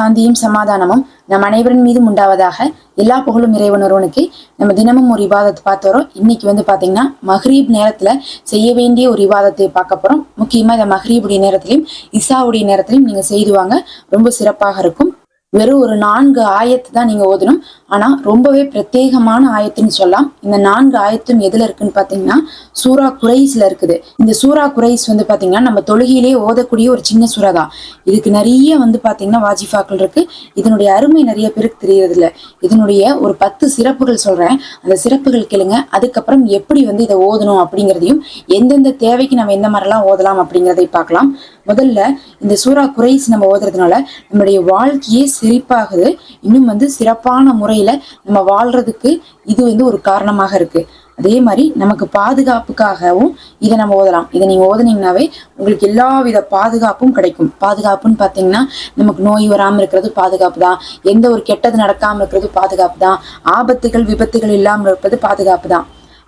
சாந்தியும் சமாதானமும் நம் அனைவரின் மீதும் உண்டாவதாக எல்லா புகழும் இறைவன் ஒருவனுக்கு. நம்ம தினமும் ஒரு விவாதத்தை பார்த்து வரோம். இன்னைக்கு வந்து பாத்தீங்கன்னா மஹ்ரீப் நேரத்துல செய்ய வேண்டிய ஒரு விவாதத்தை பார்க்க போறோம். முக்கியமா இந்த மஹ்ரீபுடைய நேரத்திலையும் இசாவுடைய நேரத்திலையும் நீங்க செய்துவாங்க ரொம்ப சிறப்பாக இருக்கும். வெறும் ஒரு நான்கு ஆயத்து தான் நீங்க ஓதணும். ஆனா ரொம்பவே பிரத்யேகமான ஆயத்துன்னு சொல்லலாம். இந்த நான்கு ஆயத்தும் எதுல இருக்குன்னு பாத்தீங்கன்னா சூரா குரைஸ்ல இருக்குது. இந்த சூரா குரைஸ் வந்து பாத்தீங்கன்னா நம்ம தொழுகையிலே ஓதக்கூடிய ஒரு சின்ன சூறா தான். இதுக்கு நிறைய வந்து பாத்தீங்கன்னா வாஜிஃபாக்கள் இருக்கு. இதனுடைய அருமை நிறைய பேருக்கு தெரியறது இல்ல இதனுடைய ஒரு பத்து சிறப்புகள் சொல்றேன். அந்த சிறப்புகள் கேளுங்க. அதுக்கப்புறம் எப்படி வந்து இதை ஓதணும் அப்படிங்கிறதையும் எந்தெந்த தேவைக்கு நம்ம எந்த மாதிரிலாம் ஓதலாம் அப்படிங்கிறதை பார்க்கலாம். முதல்ல இந்த சூரா குரைஸ் நம்ம ஓதுறதுனால நம்மளுடைய வாழ்க்கையே சிரிப்பாகுது. இன்னும் வந்து சிறப்பான முறையில் நம்ம வாழ்றதுக்கு இது வந்து ஒரு காரணமாக இருக்கு. அதே மாதிரி நமக்கு பாதுகாப்புக்காகவும் இதை நம்ம ஓதலாம். இதை நீங்கள் ஓதுனீங்கன்னாவே உங்களுக்கு எல்லா வித பாதுகாப்பும் கிடைக்கும். பாதுகாப்புன்னு பார்த்தீங்கன்னா நமக்கு நோய் வராமல் இருக்கிறது பாதுகாப்பு தான். எந்த ஒரு கெட்டது நடக்காமல் இருக்கிறது பாதுகாப்பு தான். ஆபத்துகள் விபத்துகள் இல்லாமல் இருப்பது பாதுகாப்பு தான்.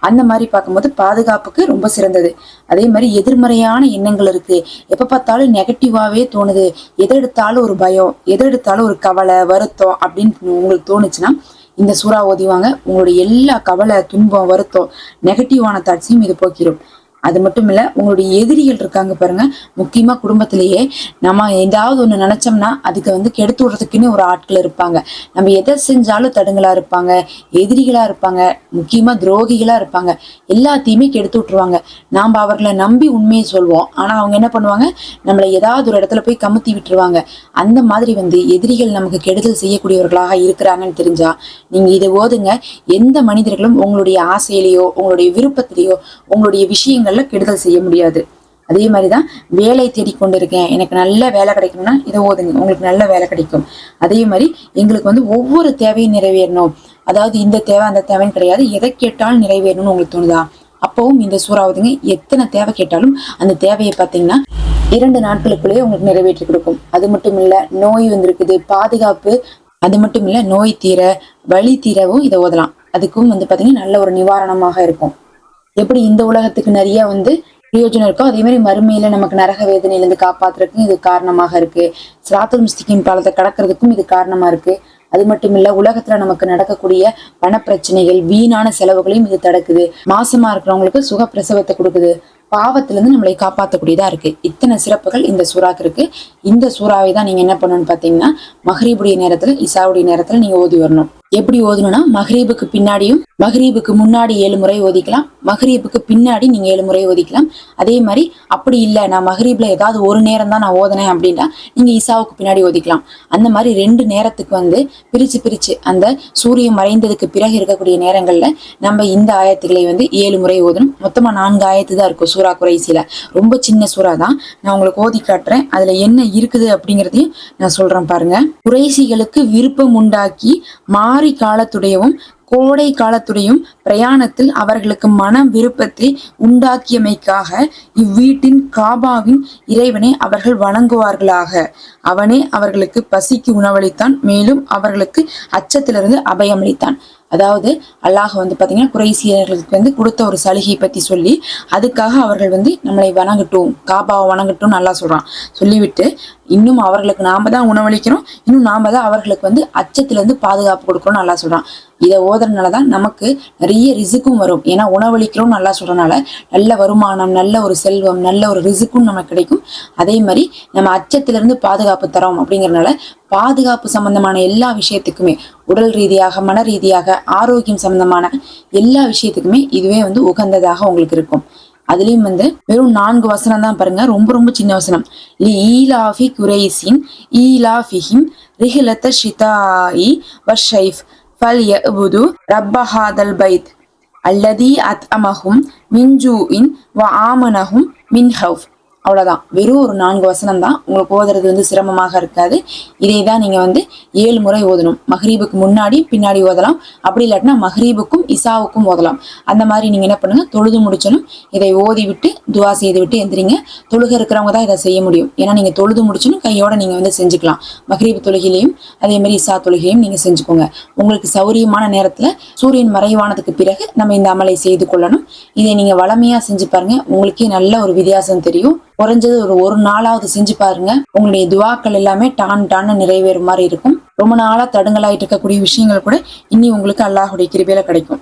அந்த மாதிரி பார்க்கும்போது பாதுகாப்புக்கு ரொம்ப சிறந்தது. அதே மாதிரி எதிர்மறையான எண்ணங்கள் இருக்கு. எப்ப பார்த்தாலும் நெகட்டிவாவே தோணுது. எதை எடுத்தாலும் ஒரு பயம் எதை எடுத்தாலும் ஒரு கவலை வருத்தம் அப்படின்னு உங்களுக்கு தோணுச்சுன்னா இந்த சூறா ஓதிவாங்க உங்களுடைய எல்லா கவலை துன்பம் வருத்தம் நெகட்டிவான தாட்ஸையும் இது போக்கிடும் அது மட்டும் இல்ல உங்களுடைய எதிரிகள் இருக்காங்க பாருங்க. முக்கியமா குடும்பத்திலேயே நம்ம ஏதாவது ஒண்ணு நினைச்சோம்னா அதுக்கு வந்து கெடுத்து விடுறதுக்குன்னு ஒரு ஆட்கள் இருப்பாங்க. நம்ம எதை செஞ்சாலும் தடுங்களா இருப்பாங்க எதிரிகளா இருப்பாங்க முக்கியமா துரோகிகளா இருப்பாங்க. எல்லாத்தையுமே கெடுத்து விட்டுருவாங்க. நாம அவர்களை நம்பி உண்மையை சொல்வோம். ஆனா அவங்க என்ன பண்ணுவாங்க? நம்மளை ஏதாவது ஒரு இடத்துல போய் கமுத்தி விட்டுருவாங்க. அந்த மாதிரி வந்து எதிரிகள் நமக்கு கெடுதல் செய்யக்கூடியவர்களாக இருக்கிறாங்கன்னு தெரிஞ்சா நீங்க இதை ஓதுங்க. எந்த மனிதர்களும் உங்களுடைய ஆசையிலேயோ உங்களுடைய விருப்பத்திலேயோ உங்களுடைய விஷயங்கள் விஷயங்கள்ல கெடுதல் செய்ய முடியாது. அதே மாதிரி தான் வேலை தேடிக்கொண்டிருக்கேன் எனக்கு நல்ல வேலை கிடைக்கணும்னா இதை ஓதுங்க. உங்களுக்கு நல்ல வேலை கிடைக்கும். அதே மாதிரி எங்களுக்கு வந்து ஒவ்வொரு தேவையும் நிறைவேறணும். அதாவது இந்த தேவை அந்த தேவைன்னு கிடையாது. எதை கேட்டாலும் நிறைவேறணும்னு உங்களுக்கு தோணுதா? அப்பவும் இந்த சூறாவதுங்க எத்தனை தேவை கேட்டாலும் அந்த தேவையை பார்த்தீங்கன்னா இரண்டு நாட்களுக்குள்ளேயே உங்களுக்கு நிறைவேற்றி கொடுக்கும். அது மட்டும் இல்ல நோய் வந்திருக்குது பாதுகாப்பு அது மட்டும் இல்ல நோய் தீர வழி தீரவும் இதை ஓதலாம். அதுக்கும் வந்து பாத்தீங்கன்னா நல்ல ஒரு நிவாரணமாக இருக்கும். எப்படி இந்த உலகத்துக்கு நிறைய வந்து பிரயோஜனம் இருக்கோ அதே மாதிரி மறுமையில நமக்கு நரக வேதனையிலிருந்து காப்பாத்துறதுக்கும் இது காரணமாக இருக்கு. சிராத்துல் முஸ்திகின் பாலத்தை கடக்கிறதுக்கும் இது காரணமா இருக்கு. அது மட்டும் இல்ல உலகத்துல நமக்கு நடக்கக்கூடிய பணப்பிரச்சனைகள் வீணான செலவுகளையும் இது தடுக்குது. மாசமா இருக்கிறவங்களுக்கு சுக பிரசவத்தை கொடுக்குது. பாவத்துல இருந்து நம்மளை காப்பாற்றக்கூடியதா இருக்கு. இத்தனை சிறப்புகள் இந்த சூறாக்கு இருக்கு. இந்த சூறாவை தான் நீங்க என்ன பண்ணணும்னு பாத்தீங்கன்னா மஹ்ரீபுடைய நேரத்துல இசாவுடைய நேரத்துல நீங்க ஓதி வரணும். எப்படி ஓதணும்னா மஹ்ரீபுக்கு பின்னாடியும் மஹரீபுக்கு முன்னாடி ஏழு முறை ஓதிக்கலாம். மஹ்ரீபுக்கு பின்னாடி நீங்க ஏழு முறை ஓதிக்கலாம். அதே மாதிரி அப்படி இல்லை நான் மஹ்ரீப்ல ஏதாவது ஒரு நேரம் தான் நான் ஓதுனேன் அப்படின்னா நீங்க இசாவுக்கு பின்னாடி ஓதிக்கலாம். அந்த மாதிரி ரெண்டு நேரத்துக்கு வந்து பிரிச்சு பிரிச்சு அந்த சூரியன் மறைந்ததுக்கு பிறகு இருக்கக்கூடிய நேரங்கள்ல நம்ம இந்த ஆயத்துக்களை வந்து ஏழு முறை ஓதணும். மொத்தமா நான்கு ஆயத்து தான் இருக்கும் சூறா குறைசியில ரொம்ப சின்ன சூறா தான். நான் உங்களுக்கு ஓதி காட்டுறேன். அதுல என்ன இருக்குது அப்படிங்கிறதையும் நான் சொல்றேன் பாருங்க. குறைசிகளுக்கு விருப்பம் உண்டாக்கி மாறி காலத்துடையவும் கோடை காலத்துடையும் பிரயாணத்தில் அவர்களுக்கு மன விருப்பத்தை உண்டாக்கியமைக்காக இவ்வீட்டின் காபாவின் இறைவனை அவர்கள் வணங்குவார்களாக. அவனே அவர்களுக்கு பசிக்கு உணவளித்தான் மேலும் அவர்களுக்கு அச்சத்திலிருந்து அபயமளித்தான். அதாவது அல்லாஹ் வந்து பார்த்தீங்கன்னா குறைசியர்களுக்கு வந்து கொடுத்த ஒரு சலுகையை பற்றி சொல்லி அதுக்காக அவர்கள் வந்து நம்மளை வணங்கட்டும் காபாவை வணங்கட்டும் நல்லா சொல்கிறான் சொல்லிவிட்டு இன்னும் அவர்களுக்கு நாம தான் உணவளிக்கிறோம் இன்னும் நாம தான் அவர்களுக்கு வந்து அச்சத்திலேருந்து பாதுகாப்பு கொடுக்கணும் நல்லா சொல்கிறான் இதை ஓதுறதுனால தான் நமக்கு நிறைய ரிசுக்கும் வரும். ஏன்னா உணவளிக்கிறோம்னு நல்லா சொல்கிறனால நல்ல வருமானம் நல்ல ஒரு செல்வம் நல்ல ஒரு ரிசுக்கும் நமக்கு கிடைக்கும். அதே மாதிரி நம்ம அச்சத்திலேருந்து பாதுகாப்பு தரோம் அப்படிங்கறதுனால பாதுகாப்பு சம்பந்தமான எல்லா விஷயத்துக்குமே உடல் ரீதியாக மன ரீதியாக ஆரோக்கியம் சம்பந்தமான எல்லா விஷயத்துக்குமே இதுவே வந்து உகந்ததாக உங்களுக்கு இருக்கும். அதுலேயும் வந்து வெறும் நான்கு வசனம் தான் பாருங்க. ரொம்ப ரொம்ப சின்ன வசனம். லி ஈலாஃபி குரைசின் ஈலாஃபிஹிம் ரிஹிலத்த ஷிதாஇ வஷைஃப் ஃபல் யபுது ரப்பஹாதல் பைத் அல்லதி அத் அமஹும் மின்ஜூ இன் வ ஆமனஹும் மின் அவ்வளோதான் வெறும் ஒரு நான்கு வசனம் தான் உங்களுக்கு ஓதுறது வந்து சிரமமாக இருக்காது. இதை தான் நீங்கள் வந்து ஏழு முறை ஓதணும். மஹ்ரீபுக்கு முன்னாடி பின்னாடி ஓதலாம். அப்படி இல்லாட்டினா மஹரீபுக்கும் இசாவுக்கும் ஓதலாம். அந்த மாதிரி நீங்கள் என்ன பண்ணுங்க? தொழுது முடிச்சனும் இதை ஓதி விட்டு துவா செய்து விட்டு எந்திரிங்க. தொழுக இருக்கிறவங்க தான் இதை செய்ய முடியும். ஏன்னா நீங்கள் தொழுது முடிச்சனும் கையோட நீங்கள் வந்து செஞ்சுக்கலாம். மஹரீப் தொழுகையிலையும் அதே மாதிரி இசா தொழுகையும் நீங்கள் செஞ்சுக்கோங்க. உங்களுக்கு சௌரியமான நேரத்தில் சூரியன் மறைவானதுக்கு பிறகு நம்ம இந்த அமலை செய்து கொள்ளணும். இதை நீங்கள் வளமையாக செஞ்சு பாருங்கள் உங்களுக்கே நல்ல ஒரு வித்தியாசம் தெரியும். குறைஞ்சது ஒரு ஒரு நாளாவது செஞ்சு பாருங்க. உங்களுடைய துவாக்கள் எல்லாமே டான் டான்னு நிறைவேறும் மாதிரி இருக்கும். ரொம்ப நாளா தடுங்கலாயிட்டு இருக்கக்கூடிய விஷயங்கள் கூட இனி உங்களுக்கு அல்லாஹுடைய கிருபையில கிடைக்கும்.